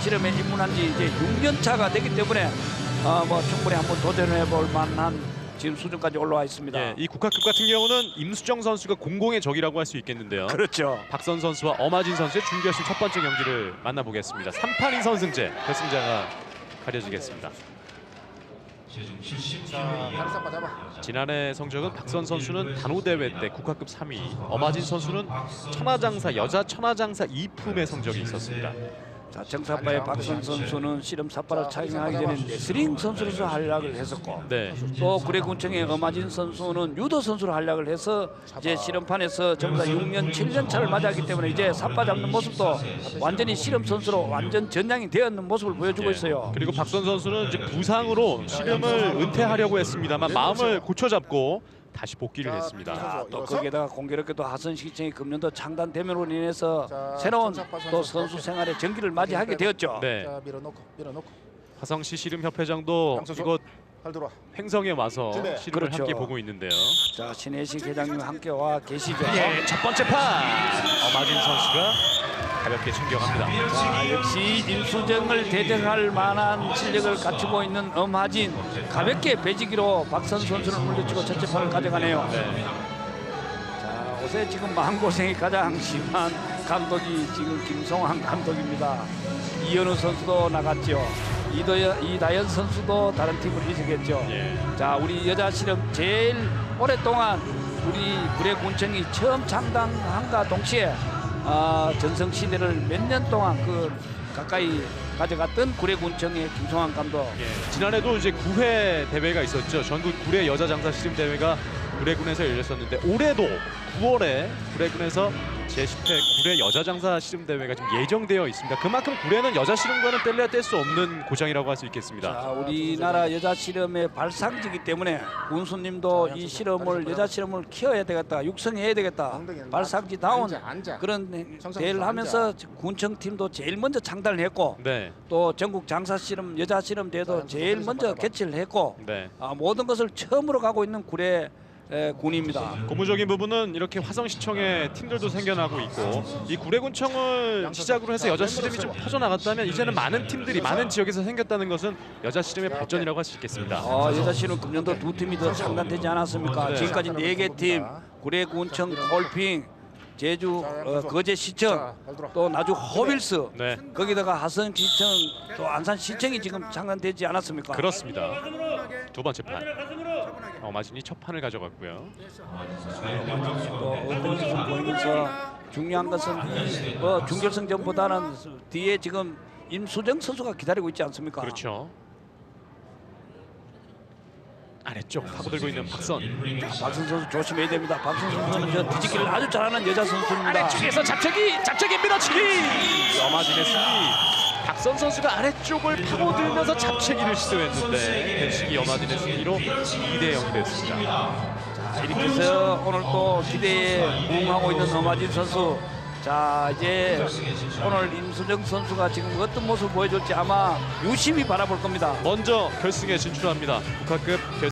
실험에 입문한 지 이제 6년 차가 되기 때문에 어, 뭐 충분히 한번 도전해 볼 만한 지금 수준까지 올라와 있습니다. 예, 이 국가급 같은 경우는 임수정 선수가 공공의 적이라고 할 수 있겠는데요. 그렇죠. 박선 선수와 어마진 선수의 준결승 첫 번째 경기를 만나보겠습니다. 3판 2선 승제 결승자가 가려지겠습니다. 잡아. 지난해 성적은 박선 선수는 단호 대회 때 국가급 3위, 어마진 선수는 천하장사 여자 천하장사 2품의 성적이 있었습니다. 자, 정사파의 박선 선수는 실험 삿발을 착용하기 전에 레슬링 선수로서 활약을 했었고 네, 또 구례군청의 엄하진 선수는 유도 선수로 활약을 해서 이제 실험판에서 전부 다 6년, 7년 차를 맞이하기 때문에 이제 삿바 잡는 모습도 완전히 실험 선수로 완전 전향이 되었는 모습을 보여주고 예. 있어요. 그리고 박선 선수는 이제 부상으로 씨름을 은퇴하려고 했습니다만 마음을 고쳐잡고 다시 복귀를 했습니다. 자, 또 일어서. 거기에다가 공교롭게도 하선 시청이 금년도 창단됨으로 인해서 자, 새로운 선수 또 선수. 생활의 전기를 맞이하게 되었죠. 네, 자 밀어놓고 밀어놓고 화성시 씨름 협회장도 양선수. 이곳 팔 들어와. 횡성에 와서 네. 씨름을 그렇죠. 함께 보고 있는데요. 자 신혜식 회장님 함께 와 계시죠. 예, 첫 번째 판 어마진 선수가 가볍게 챙겨갑니다. 자, 역시 임수정을 대적할 만한 실력을 갖추고 있는 엄하진 가볍게 배지기로 박선 선수를 물리치고 첫째 판을 가져가네요. 네. 자, 옷에 지금 마음고생이 가장 심한 감독이 지금 김성환 감독입니다. 이현우 선수도 나갔죠. 이도여, 이다현 선수도 다른 팀으로 이적했죠. 예. 자, 우리 여자 실험 제일 오랫동안 우리 구례군청이 처음 창단한과 동시에 아, 전성 시대를 몇 년 동안 그 가까이 가져갔던 구례군청의 김성환 감독. 예, 지난해도 이제 9회 대회가 있었죠. 전국 구례 여자 장사 씨름 대회가 구례군에서 열렸었는데 올해도 9월에 구례군에서 제10회 구례 여자 장사 씨름 대회가 지금 예정되어 있습니다. 그만큼 구례는 여자 씨름과는 뗄래야 뗄 수 없는 고장이라고 할 수 있겠습니다. 자, 우리나라 여자 실험의 발상지기 때문에 군수님도 이 실험을 여자 실험을 키워야 되겠다, 육성해야 되겠다, 발상지 다운 앉아, 앉아. 그런 대회를 하면서 군청 팀도 제일 먼저 창단을 했고 네, 또 전국 장사 실험 여자 실험 대회도 제일 먼저 개최를 했고 네. 아, 모든 것을 처음으로 가고 있는 구례 에, 군입니다. 고무적인 부분은 이렇게 화성시청의 팀들도 생겨나고 있고 이 구례군청을 시작으로 해서 여자 씨름이 좀 퍼져나갔다면 이제는 많은 팀들이 많은 지역에서 생겼다는 것은 여자 씨름의 발전이라고 할 수 있겠습니다. 어, 여자 실험 금년도 두 팀이 더 창단되지 않았습니까? 네. 지금까지 네 개 팀, 구례군청, 콜핑, 제주 어, 거제시청, 또 나주 호빌스, 네, 거기다가 하선시청, 또 안산시청이 지금 창단되지 않았습니까? 그렇습니다. 두 번째 판. 어마진이 첫 판을 가져갔고요. 또 어떤 것을 보이면서 중요한 것은 이 어, 준결승전보다는 뒤에 지금 임수정 선수가 기다리고 있지 않습니까? 그렇죠. 아래쪽 파고들고 있는 박선. 박선 선수 조심해야 됩니다. 박선 선수는 저 뒤집기를 아주 잘하는 여자 선수입니다. 아래쪽에서 잡채기, 잡채기 밀어치기. 어마진의 승리. 박선 선수가 아래쪽을 파고들면서 잡채기를 시도했는데 배치기 어마진의 승리로 2대 0이 됐습니다. 자, 이렇게 해서 오늘 또 기대에 부응하고 있는 엄하진 선수. 자 이제 오늘 임수정 선수가 지금 어떤 모습을 보여줄지 아마 유심히 바라볼 겁니다. 먼저 결승에 진출합니다. 국가급 결